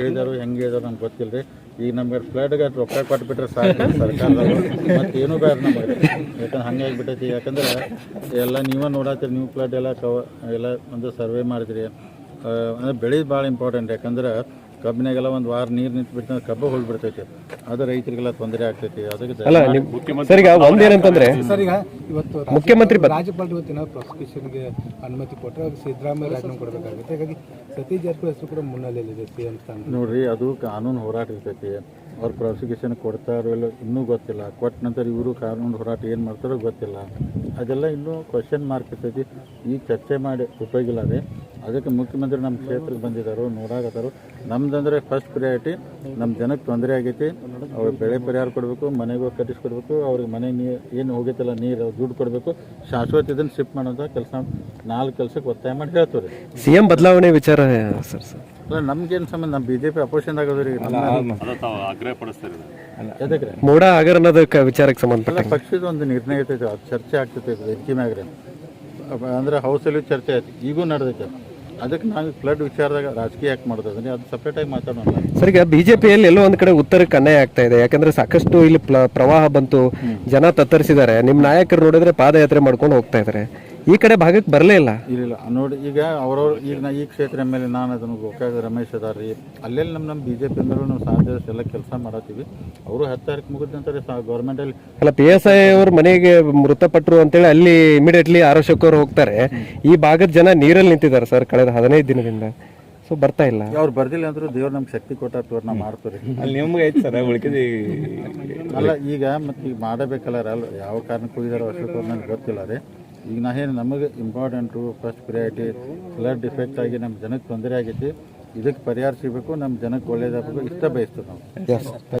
ಹೇಳಿದಾರು, ಹೆಂಗೆ ಹೇಳಿದಾರು ನಮ್ಗೆ ಗೊತ್ತಿಲ್ಲ ರೀ ಈಗ ನಮ್ಗೆ ಫ್ಲಡ್ಗೆ ರೊಕ್ಕ ಕೊಟ್ಬಿಟ್ರೆ ಸಾಕು ಸರ್ಕಾರದವರು. ಮತ್ತೆ ಏನು ಬೇಡ ನಮಗೆ. ಯಾಕಂದ್ರೆ ಹಂಗೆ ಆಗಿಬಿಟ್ಟೈತಿ. ಯಾಕಂದ್ರೆ ಎಲ್ಲ ನೀವೇ ನೋಡತ್ತೀರಿ, ನೀವು ಫ್ಲಡ್ ಎಲ್ಲ ಕವ ಎಲ್ಲ ಒಂದು ಸರ್ವೆ ಮಾಡಿದ್ರಿ. ಅಂದ್ರೆ ಬೆಳೆ ಭಾಳ ಇಂಪಾರ್ಟೆಂಟ್ ಯಾಕಂದ್ರೆ ಕಬ್ಬಿನಾಗೆಲ್ಲ ಒಂದು ವಾರ ನೀರು ನಿಂತು ಬಿಡ್ತಂದ್ರೆ ಕಬ್ಬು ಹೋಗ್ಬಿಡ್ತೈತಿ ಅದು ರೈತರಿಗೆಲ್ಲ ತೊಂದರೆ ಆಗ್ತೈತಿ. ಅದಕ್ಕೆ ಅಲ್ಲ ನಿಮ್ ಸರ್ ಈಗ ಒಂದೇನಂತಂದ್ರೆ ಸರ್ ಈಗ ಇವತ್ತು ಮುಖ್ಯಮಂತ್ರಿ ರಾಜ್ಯಪಾಲ ರಾಜ್ಯಪಾಲರು ಇವತ್ತಿನ ಪ್ರಾಸಿಕ್ಯೂಷನ್ಗೆ ಅನುಮತಿ ಕೊಟ್ಟರೆ ಅದು ಸಿದ್ದರಾಮಯ್ಯ ರಾಜೀನಾಮೆ ಕೊಡಬೇಕಾಗುತ್ತೆ. ಹಾಗಾಗಿ ಸತೀಶ್ ಜಾರಕಿಹೊಳಿ ಹೆಸರು ಕೂಡ ಮುನ್ನೆಲೆಯಲ್ಲಿದೆ ಸಿ ಎಂ ಸ್ಥಾನ ನೋಡ್ರಿ ಅದು ಕಾನೂನು ಹೋರಾಟ ಇರ್ತೈತಿ. ಅವ್ರು ಪ್ರಾಸಿಕ್ಯೂಷನ್ ಕೊಡ್ತಾರೋ ಇಲ್ಲ ಇನ್ನೂ ಗೊತ್ತಿಲ್ಲ. ಕೊಟ್ಟ ನಂತರ ಇವರು ಕಾನೂನು ಹೋರಾಟ ಏನು ಮಾಡ್ತಾರೋ ಗೊತ್ತಿಲ್ಲ. ಅದೆಲ್ಲ ಇನ್ನೂ ಕ್ವಶನ್ ಮಾರ್ಕ್ ಇರ್ತೈತಿ. ಈ ಚರ್ಚೆ ಮಾಡಿ ಉಪಯೋಗಿಲ್ಲ ರೀ ಅದಕ್ಕೆ ಮುಖ್ಯಮಂತ್ರಿ ನಮ್ಮ ಕ್ಷೇತ್ರಕ್ಕೆ ಬಂದಿದ್ದಾರೆ ನೋಡಾಕತ್ತಾರು. ನಮ್ದಂದ್ರೆ ಫಸ್ಟ್ ಪ್ರಿಯಾರಿಟಿ ನಮ್ಮ ಜನಕ್ಕೆ ತೊಂದರೆ ಆಗೈತಿ. ಅವ್ರಿಗೆ ಬೆಳೆ ಪರಿಹಾರ ಕೊಡಬೇಕು ಮನೆಗೆ ಹೋಗಿ ಕಟ್ಟಿಸ್ಕೊಡ್ಬೇಕು ಅವ್ರಿಗೆ ಮನೆ ನೀರು ಏನು ಹೋಗೈತಲ್ಲ ನೀರು ದುಡ್ಡು ಕೊಡಬೇಕು. ಶಾಶ್ವತ ಇದನ್ನು ಶಿಫ್ಟ್ ಮಾಡೋಂಥ ಕೆಲಸ ನಾಲ್ಕು ಕೆಲಸಕ್ಕೆ ಒತ್ತಾಯ ಮಾಡಿ ಹೇಳ್ತೀವಿ ಸಿ ಎಂ ಬದಲಾವಣೆ ವಿಚಾರ ಸರ್ ಸರ್. ಅಲ್ಲ ನಮ್ಗೇನು ಸಂಬಂಧ? ನಮ್ಮ ಬಿ ಜೆ ಪಿ ಅಪೋಸಿಷನ್ ಆಗೋದ್ರಿ ಮೂಡ ರೀ? ಮೋಡ ಹಗರಣದ ಕ- ವಿಚಾರಕ್ಕೆ ಸಂಬಂಧಪಟ್ಟ ಪಕ್ಷದ ಒಂದು ನಿರ್ಣಯ ಇರ್ತೈತೆ ಅದು ಚರ್ಚೆ ಆಗ್ತೈತೆ ಹೆಚ್ಚಿನ ಮ್ಯಾಗ್ರೆ ಅಂದ್ರೆ ಹೌಸಲ್ಲಿ ಚರ್ಚೆ ಆಯ್ತು ಈಗೂ ನಡೆದೈತೆ. ಅದಕ್ಕೆ ನಾವು ಫ್ಲಡ್ ವಿಚಾರದಾಗ ರಾಜಕೀಯ ಯಾಕೆ ಮಾಡ್ತದೆ ಅದು ಸಪ್ರೇಟಾಗಿ ಮಾತಾಡೋಣ. ಸರ್ ಈಗ ಬಿಜೆಪಿಯಲ್ಲಿ ಎಲ್ಲೋ ಒಂದು ಕಡೆ ಉತ್ತರಕ್ಕೆ ಅನ್ಯಾಯ ಆಗ್ತಾ ಇದೆ. ಯಾಕಂದ್ರೆ ಸಾಕಷ್ಟು ಇಲ್ಲಿ ಪ್ರವಾಹ ಬಂತು ಜನ ತತ್ತರಿಸಿದ್ದಾರೆ. ನಿಮ್ಮ ನಾಯಕರು ನೋಡಿದ್ರೆ ಪಾದಯಾತ್ರೆ ಮಾಡ್ಕೊಂಡು ಹೋಗ್ತಾ ಇದಾರೆ. ಈ ಕಡೆ ಭಾಗಕ್ಕೆ ಬರಲೇ ಇಲ್ಲ. ಇಲ್ಲ ನೋಡಿ ಈಗ ಅವ್ರವ್ರು ಈಗ ನಾ ಈ ಕ್ಷೇತ್ರ ಮೇಲೆ ನಾನು ಅದನ್ನು ಗೋಕಾಕ ರಮೇಶ್ ಅದಾರ ರೀ ಅಲ್ಲೆಲ್ಲಿ ನಮ್ಮ ನಮ್ಮ ಬಿ ಜೆ ಪಿ ಅಂದ್ರೆ ನಾವು ಸಾಧ್ಯ ಎಲ್ಲ ಕೆಲಸ ಮಾಡತ್ತೀವಿ. ಅವರು ಹತ್ತು ತಾರೀಕು ಮುಗಿದ ನಂತರ ಗೌರ್ಮೆಂಟಲ್ಲಿ ಅಲ್ಲ ಪಿ ಎಸ್ ಐ ಅವ್ರ ಮನೆಗೆ ಮೃತಪಟ್ಟರು ಅಂತೇಳಿ ಅಲ್ಲಿ ಇಮಿಡಿಯೇಟ್ಲಿ ಆರೋಶಕ್ಕವ್ರು ಹೋಗ್ತಾರೆ. ಈ ಭಾಗದ ಜನ ನೀರಲ್ಲಿ ನಿಂತಿದ್ದಾರೆ ಸರ್ ಕಳೆದ ಹದಿನೈದು ದಿನದಿಂದ. ಸೊ ಬರ್ತಾ ಇಲ್ಲ. ಅವ್ರು ಬರ್ದಿಲ್ಲ ಅಂದ್ರು ದೇವ್ರು ನಮ್ಗೆ ಶಕ್ತಿ ಕೊಟ್ಟ ನಾವು ಮಾಡ್ತೀವಿ ಅಲ್ಲಿ ನಿಮ್ಗೆ ಐತೆ ಸರ್ ಉಳ್ಕಿದ ಅಲ್ಲ ಈಗ ಮತ್ತೆ ಈಗ ಮಾಡಬೇಕಲ್ಲ ಅಲ್ಲ ಯಾವ ಕಾರಣಕ್ಕೆ ಅಶೋಕ್ ಅವ್ರು ನನಗೆ ಗೊತ್ತಿಲ್ಲ ರೀ. ಈಗ ನಾ ಏನು ನಮಗೆ important first priority flood defect ಆಗಿ ನಮ್ಮ ಜನಕ್ಕೆ ತೊಂದರೆ ಆಗೈತಿ. ಇದಕ್ಕೆ ಪರಿಹಾರ ಸಿಗಬೇಕು ನಮ್ಮ ಜನಕ್ಕೆ ಒಳ್ಳೇದಾಗಬೇಕು, ಇಷ್ಟ ಬಯಸ್ತೇವೆ ನಾವು.